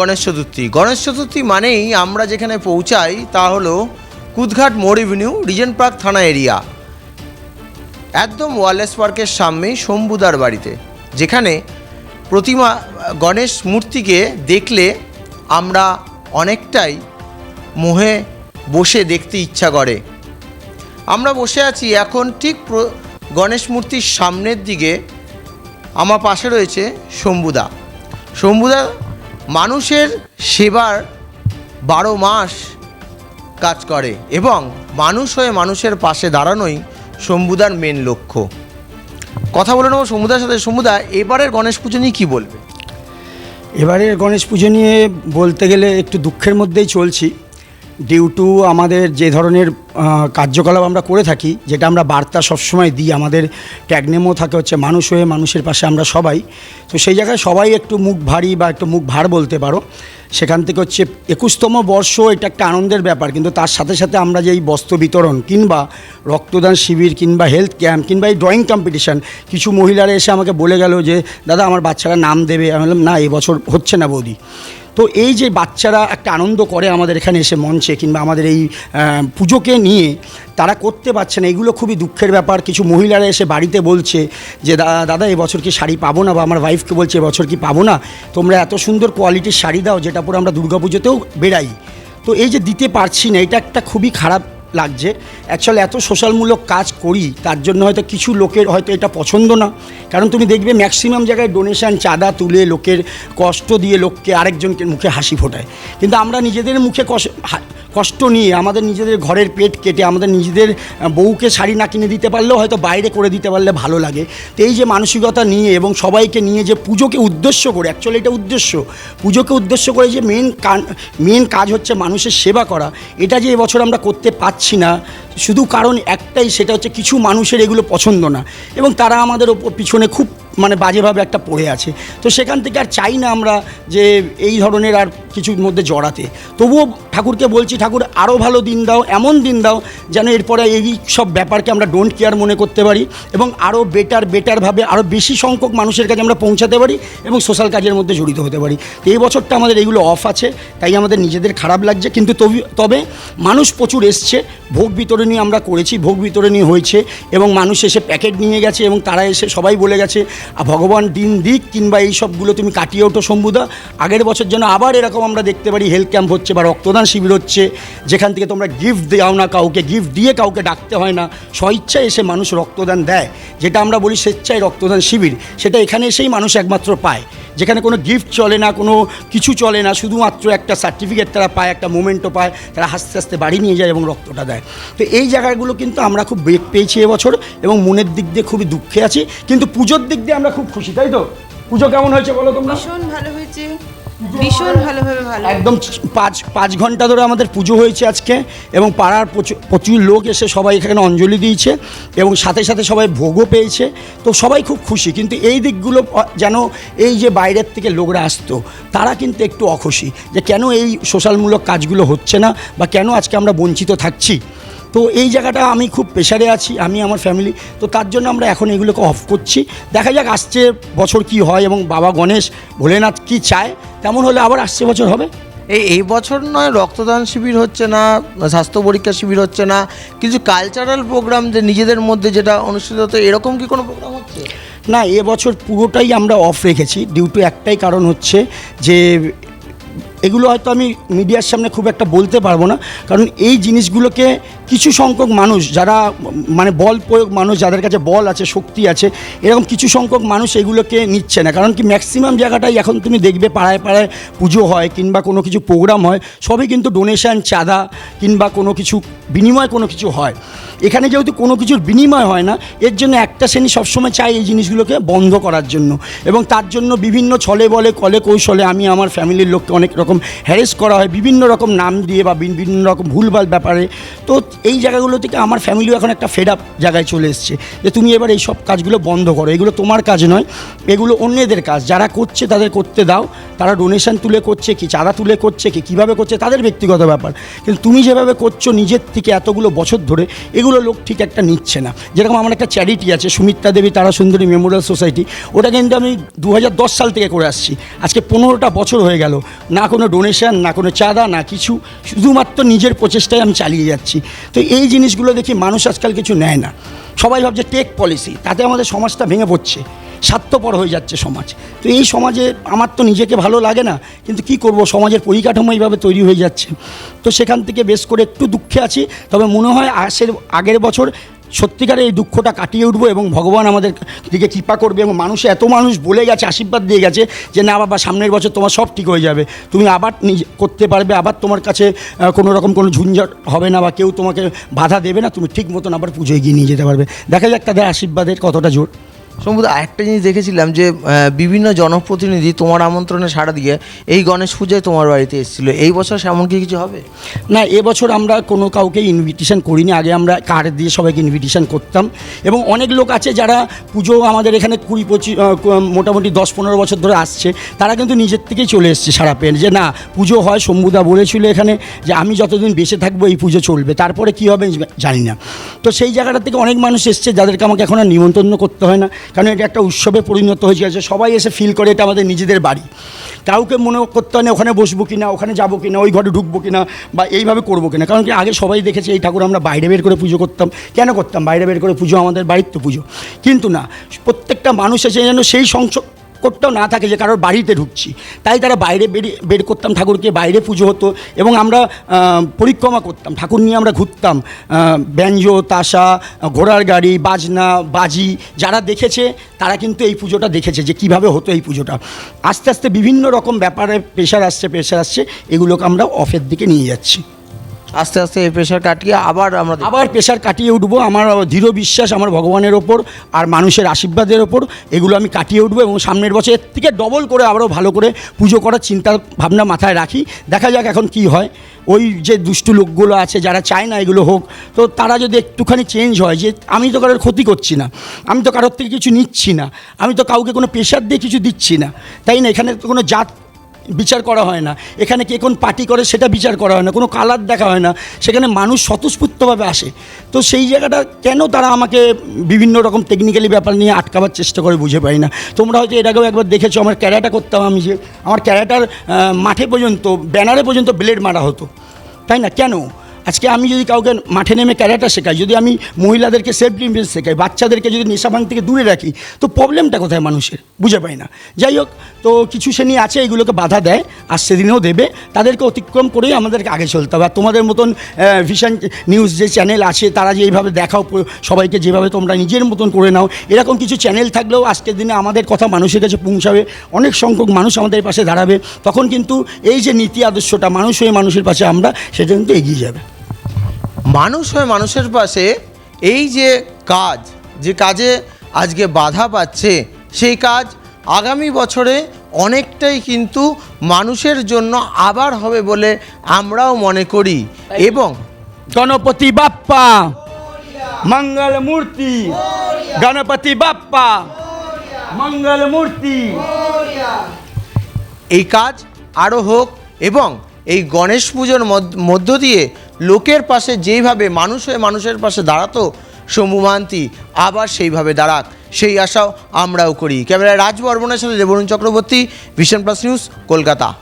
গণেশ চতুর্থী। গণেশ চতুর্থী মানেই আমরা যেখানে পৌঁছাই তা হলো কুদঘাট মোড় এভিনিউ রিজেন্ট পার্ক থানা এরিয়া। একদম ওয়ারলেস পার্কের সামনেই শম্ভুদার বাড়িতে, যেখানে প্রতিমা, গণেশ মূর্তিকে দেখলে আমরা অনেকটাই মোহে বসে দেখতে ইচ্ছা করে। আমরা বসে আছি এখন ঠিক গণেশ মূর্তির সামনের দিকে, আমার পাশে রয়েছে শম্ভুদা। শম্ভুদা মানুষের সেবার বারো মাস কাজ করে এবং মানুষ হয়ে মানুষের পাশে দাঁড়ানোই শম্ভুদার মেন লক্ষ্য। কথা বলে নেব শম্ভুদার সাথে। শম্ভুদা, এবারের গণেশ পুজো নিয়ে কী বলবে? এবারের গণেশ পুজো নিয়ে বলতে গেলে একটু দুঃখের মধ্যেই চলছি। ডিউ টু আমাদের যে ধরনের কার্যকলাপ আমরা করে থাকি, যেটা আমরা বার্তা সবসময় দিই, আমাদের ট্যাগনেমও থাকে হচ্ছে মানুষ হয়ে, মানুষের পাশে আমরা সবাই। তো সেই জায়গায় সবাই একটু মুখ ভারী বা একটু মুখ ভার বলতে পারো। সেখান থেকে হচ্ছে একুশতম বর্ষ, এটা একটা আনন্দের ব্যাপার, কিন্তু তার সাথে সাথে আমরা যে এই বস্ত্র বিতরণ, কিংবা রক্তদান শিবির, কিংবা হেলথ ক্যাম্প কিংবা এই ড্রয়িং কম্পিটিশান কিছু মহিলারা এসে আমাকে বলে গেল যে, দাদা, আমার বাচ্চারা নাম দেবে। আমি বললাম, না, এবছর হচ্ছে না বৌদি। তো এই যে বাচ্চারা একটা আনন্দ করে আমাদের এখানে এসে মঞ্চে কিংবা আমাদের এই পুজোকে নিয়ে, তারা করতে পারছে না। এগুলো খুবই দুঃখের ব্যাপার। কিছু মহিলারা এসে বাড়িতে বলছে যে দাদা, এবছর কি শাড়ি পাবো না? বা আমার ওয়াইফকে বলছে, এবছর কি পাবো না? তোমরা এত সুন্দর কোয়ালিটির শাড়ি দাও, যেটা পরে আমরা দুর্গাপুজোতেও বেড়াই। তো এই যে দিতে পারছি না, এটা একটা খুবই খারাপ লাগছে। অ্যাকচুয়ালি এত সোশ্যালমূলক কাজ করি, তার জন্য হয়তো কিছু লোকের হয়তো এটা পছন্দ না। কারণ তুমি দেখবে ম্যাক্সিমাম জায়গায় ডোনেশান চাঁদা তুলে লোকের কষ্ট দিয়ে লোককে আরেকজনকে মুখে হাসি ফোটায়। কিন্তু আমরা নিজেদের মুখে কষ- হা- কষ্ট নিয়ে আমাদের নিজেদের ঘরের পেট কেটে আমাদের নিজেদের বউকে শাড়ি না কিনে দিতে পারলেও হয়তো বাইরে করে দিতে পারলে ভালো লাগে। তো এই যে মানসিকতা নিয়ে এবং সবাইকে নিয়ে যে পুজোকে উদ্দেশ্য করে অ্যাকচুয়ালি এটা উদ্দেশ্য। পুজোকে উদ্দেশ্য করে যে মেন মেন কাজ হচ্ছে মানুষের সেবা করা। এটা যে এবছর আমরা করতে পারছি না, শুধু কারণ একটাই, সেটা হচ্ছে কিছু মানুষের এগুলো পছন্দ না। এবং তারা আমাদের ওপর পিছনে খুব মানে বাজেভাবে একটা পড়ে আছে। তো সেখান থেকে আর চাই না আমরা যে এই ধরনের আর কিছুর মধ্যে জড়াতে। তবুও ঠাকুরকে বলছি ঠাকুর আরও ভালো দিন দাও এমন দিন দাও যেন এরপরে এই সব ব্যাপারকে আমরা ডোন্ট কেয়ার মনে করতে পারি এবং আরও বেটার বেটারভাবে আরও বেশি সংখ্যক মানুষের কাছে আমরা পৌঁছাতে পারি এবং সোশ্যাল কাজের মধ্যে জড়িত হতে পারি। এই বছরটা আমাদের এইগুলো অফ আছে তাই আমাদের নিজেদের খারাপ লাগছে। কিন্তু তবু- তবে মানুষ প্রচুর এসছে ভোগ বিতরণী আমরা করেছি ভোগ বিতরণী হয়েছে এবং মানুষ এসে প্যাকেট নিয়ে গেছে এবং তারা এসে সবাই বলে গেছে "আ, ভগবান দিন দিক কিংবা এই সবগুলো তুমি কাটিয়ে ওঠো শম্ভুদা। আগের বছর যেন আবার এরকম আমরা দেখতে পারি হেলথ ক্যাম্প হচ্ছে বা রক্তদান শিবির হচ্ছে, যেখান থেকে তোমরা গিফট দাও না কাউকে গিফট দিয়ে কাউকে ডাকতে হয় না, স্বইচ্ছায় এসে মানুষ রক্তদান দেয়। যেটা আমরা বলি স্বেচ্ছায় রক্তদান শিবির, সেটা এখানে এসেই মানুষ একমাত্র পায়। যেখানে কোনো গিফট চলে না, কোনো কিছু চলে না, শুধুমাত্র একটা সার্টিফিকেট তারা পায়, একটা মোমেন্টও পায়, তারা হাসতে হাসতে বাড়ি নিয়ে যায় এবং রক্তটা দেয়। তো এই জায়গাগুলো কিন্তু আমরা খুব বেগ পেয়েছি এবছর এবং মনের দিক দিয়ে খুবই দুঃখে আছি। কিন্তু পুজোর দিক দিয়ে আমরা খুব খুশি তাই তো? পুজো কেমন হয়েছে বলো তোমরা? ভীষণ ভালো হয়েছে। ভীষণ ভালোভাবে ভালো। একদম পাঁচ পাঁচ ঘণ্টা ধরে আমাদের পুজো হয়েছে আজকে এবং পাড়ার প্রচুর প্রচুর লোক এসে সবাই এখানে অঞ্জলি দিয়েছে এবং সাথে সাথে সবাই ভোগও পেয়েছে। তো সবাই খুব খুশি কিন্তু এই দিকগুলো যেন এই যে বাইরের থেকে লোকরা আসতো তারা কিন্তু একটু অখুশি যে কেন এই সোশ্যালমূলক কাজগুলো হচ্ছে না বা কেন আজকে আমরা বঞ্চিত থাকছি? তো এই জায়গাটা আমি খুব প্রেশারে আছি আমি আমার ফ্যামিলি তো তার জন্য আমরা এখন এগুলোকে অফ করছি। দেখা যাক আসছে বছর কি হয় এবং বাবা গণেশ ভোলেনাথ কি চায় তেমন হলে আবার আসছে বছর হবে। এই এই বছর নয় রক্তদান শিবির হচ্ছে না স্বাস্থ্য পরীক্ষা শিবির হচ্ছে না কিছু কালচারাল প্রোগ্রাম যে নিজেদের মধ্যে যেটা অনুষ্ঠিত হতো এরকম কি কোনো প্রোগ্রাম হচ্ছে? না এবছর পুরোটাই আমরা অফ রেখেছি ডিউ টু একটাই কারণ হচ্ছে যে এগুলো হয়তো আমি মিডিয়ার সামনে খুব একটা বলতে পারব না কারণ এই জিনিসগুলোকে কিছু সংখ্যক মানুষ যারা মানে বল প্রয়োগ মানুষ, যাদের কাছে বল আছে, শক্তি আছে, এরকম কিছু সংখ্যক মানুষ এগুলোকে নিচ্ছে না। কারণ কি ম্যাক্সিমাম জায়গাটাই এখন তুমি দেখবে পাড়ায় পাড়ায় পুজো হয়, কিংবা কোনো কিছু প্রোগ্রাম হয়, সবই কিন্তু ডোনেশন চাঁদা, কিংবা কোনো কিছু, বিনিময় কোনো কিছু হয়। এখানে যেহেতু কোনো কিছুর বিনিময় হয় না, এর জন্য একটা শ্রেণি সবসময় চায় এই জিনিসগুলোকে বন্ধ করার জন্য। এবং তার জন্য বিভিন্ন ছলে বলে, কলে কৌশলে আমি আমার ফ্যামিলির লোককে অনেক রকম হ্যারেস করা হয়, বিভিন্ন রকম নাম দিয়ে বা, বিভিন্ন রকম ভুলভাল ব্যাপারে। তো এই জায়গাগুলো থেকে আমার ফ্যামিলিও এখন একটা ফেড আপ জায়গায় চলে এসছে। যে তুমি এবার এই সব কাজগুলো বন্ধ করো। এগুলো তোমার কাজ নয়, এগুলো অন্যদের কাজ। যারা করছে তাদের করতে দাও। তারা ডোনেশন তুলে করছে কি, চাঁদা তুলে করছে কি, কীভাবে করছে তাদের ব্যক্তিগত ব্যাপার। কিন্তু তুমি যেভাবে করছ নিজের থেকে এতগুলো বছর ধরে, এগুলো লোক ঠিক একটা নিচ্ছে না। যেরকম আমার একটা চ্যারিটি আছে, সুমিত্রা দেবী তারা সুন্দরী মেমোরিয়াল সোসাইটি ওটা কিন্তু আমি দু হাজার দশ সাল থেকে করে আসছি। আজকে পনেরোটা বছর হয়ে গেল। না কোনো ডোনেশন না কোনো চাঁদা, না কিছু। শুধুমাত্র নিজের প্রচেষ্টায় আমি চালিয়ে যাচ্ছি। তো এই জিনিসগুলো দেখি মানুষ আজকাল কিছু নেয় না। সবাই ভাবছে টেক পলিসি তাতে আমাদের সমাজটা ভেঙে পড়ছে, স্বার্থপর হয়ে যাচ্ছে সমাজ। তো এই সমাজে আমার তো নিজেকে ভালো লাগে না, কিন্তু কি করব, সমাজের পরিকাঠামো এইভাবে তৈরি হয়ে যাচ্ছে। তো সেখান থেকে বেশ করে একটু দুঃখে আছি, তবে মনে হয় আসের আগের বছর সত্যিকারে এই দুঃখটা কাটিয়ে উঠবো এবং ভগবান আমাদের দিকে কৃপা করবে এবং মানুষ এত মানুষ বলে গেছে, আশীর্বাদ দিয়ে গেছে যে, না বাবা, সামনের বছর তোমার সব ঠিক হয়ে যাবে। তুমি আবার করতে পারবে, আবার তোমার কাছে কোনো রকম কোনো ঝুঞ্ঝট হবে না বা কেউ তোমাকে বাধা দেবে না, তুমি ঠিক মতন আবার পুজোয় এগিয়ে নিয়ে যেতে পারবে। দেখা যাক তাদের আশীর্বাদের কতটা জোর। সম্ভবত একটা জিনিস দেখেছিলাম যে বিভিন্ন জনপ্রতিনিধি তোমার আমন্ত্রণে সাড়া দিয়ে এই গণেশ পুজোয় তোমার বাড়িতে এসেছিল। এই বছর সেমন কি কিছু হবে? না এবছর আমরা কোনো কাউকে ইনভিটেশন করিনি। আগে আমরা কার্ড দিয়ে সবাইকে ইনভিটেশন করতাম। এবং অনেক লোক আছে যারা পুজো আমাদের এখানে কুড়ি পঁচিশ মোটামুটি দশ পনেরো বছর ধরে আসছে। তারা কিন্তু নিজের থেকেই চলে এসছে সারা পেন যে না, পুজো হয়, শম্ভুদা বলেছিল এখানে যে আমি যতদিন বেঁচে থাকব এই পুজো চলবে। তারপরে কী হবে জানি না। তো সেই জায়গাটা থেকে অনেক মানুষ এসছে যাদেরকে আমাকে এখন আর নিমন্ত্রণ করতে হয় না। কারণ এটা একটা উৎসবে পরিণত হয়ে গেছে সবাই এসে ফিল করে এটা আমাদের নিজেদের বাড়ি। কাউকে মনে করতে হয় না ওখানে বসবো কিনা, ওখানে যাব কিনা, ওই ঘরে ঢুকবো কিনা, বা এইভাবে করব কিনা। কারণ কি, আগে সবাই দেখেছে, এই ঠাকুর আমরা বাইরে বের করে পুজো করতাম। কেন করতাম? বাইরে বের করে পুজো আমাদের বাড়ির তো পুজো। কিন্তু না, প্রত্যেকটা মানুষ এসে যেন সেই সংসদ করতেও না থাকে যে কারোর বাড়িতে ঢুকছি। তাই তারা বাইরে বেরিয়ে, বের করতাম, ঠাকুরকে বাইরে পুজো হতো এবং আমরা পরিক্রমা করতাম। ঠাকুর নিয়ে আমরা ঘুরতাম। ব্যঞ্জ, তাসা, ঘোড়ার গাড়ি, বাজনা, বাজি যারা দেখেছে, তারা কিন্তু এই পুজোটা দেখেছে যে কীভাবে হতো এই পুজোটা। আস্তে আস্তে বিভিন্ন রকম ব্যাপারে প্রেশার আসছে প্রেশার আসছে, এগুলোকে আমরা অফের দিকে নিয়ে যাচ্ছি। আস্তে আস্তে এই প্রেশার কাটিয়ে আবার আমরা আবার প্রেশার কাটিয়ে উঠবো, আমার দৃঢ় বিশ্বাস, আমার ভগবানের ওপর আর মানুষের আশীর্বাদের ওপর, এগুলো আমি কাটিয়ে উঠবো এবং সামনের বছর এর থেকে ডবল করে আবারও ভালো করে পুজো করার চিন্তা ভাবনা মাথায় রাখি। দেখা যাক এখন কি হয়। ওই যে দুষ্টু লোকগুলো আছে, যারা চায় না এগুলো হোক, তো তারা যদি একটুখানি চেঞ্জ হয়, যে আমি তো কারোর ক্ষতি করছি না, আমি তো কারোর থেকে কিছু নিচ্ছি না, আমি তো কাউকে কোনো প্রেশার দিয়ে কিছু দিচ্ছি না, তাই না? এখানে তো কোনো জাত বিচার করা হয় না। এখানে কে কোন পার্টি করে সেটা বিচার করা হয় না। কোনো কালার দেখা হয় না। সেখানে মানুষ স্বতঃস্ফূর্তভাবে আসে। তো সেই জায়গাটা কেন তারা আমাকে বিভিন্ন রকম টেকনিক্যালি ব্যাপার নিয়ে আটকাবার চেষ্টা করে বুঝে পাই না। তোমরা হয়তো এর আগেও একবার দেখেছ, আমার ক্যারাটা করতাম আমি যে, আমার ক্যারাটার মাঠে পর্যন্ত, ব্যানারে পর্যন্ত ব্লেড মারা হতো। তাই না? কেন? আজকে আমি যদি কাউকে মাঠে নেমে ক্যারাটা শেখাই, যদি আমি মহিলাদেরকে সেলফ ডিফেন্স শেখাই, বাচ্চাদেরকে যদি নেশা ভাঙ থেকে দূরে রাখি, তো প্রবলেমটা কোথায় মানুষের? বুঝে পাই না। যাই হোক, তো কিছু শ্রেণি আছে এগুলোকে বাধা দেয়, আর সেদিনেও দেবে। তাদেরকে অতিক্রম করেই আমাদেরকে আগে চলতে হবে। আর তোমাদের মতন ভিশন নিউজ যে চ্যানেল আছে, তারা যে এইভাবে দেখাও, সবাইকে যেভাবে তোমরা নিজের মতন করে নাও, এরকম কিছু চ্যানেল থাকলেও আজকের দিনে আমাদের কথা মানুষের কাছে পৌঁছাবে। অনেক সংখ্যক মানুষ আমাদের পাশে দাঁড়াবে। তখন কিন্তু এই যে নীতি আদর্শটা মানুষ হয়ে মানুষের পাশে আমরা, সেটা কিন্তু এগিয়ে যাবে। মানুষ হয়ে মানুষের পাশে এই যে কাজ যে কাজে আজকে বাধা পাচ্ছে সেই কাজ আগামী বছরে অনেকটাই কিন্তু মানুষের জন্য আবার হবে বলে আমরাও মনে করি। এবং গণপতি বাপ্পা মঙ্গল মূর্তি গণপতি বাপ্পা মঙ্গল মূর্তি। এই কাজ আরও হোক এবং এই গণেশ পুজোর মধ্য- মধ্য দিয়ে লোকের পাশে যেইভাবে, মানুষ হয়ে মানুষের পাশে দাঁড়াতো শম্ভু মান্তি আবার সেইভাবে দাঁড়াক। সেই আশাও আমরাও করি। ক্যামেরায় রাজ বর্মনের সাথে Debarun Chakraborty, Vision Plus News, Kolkata.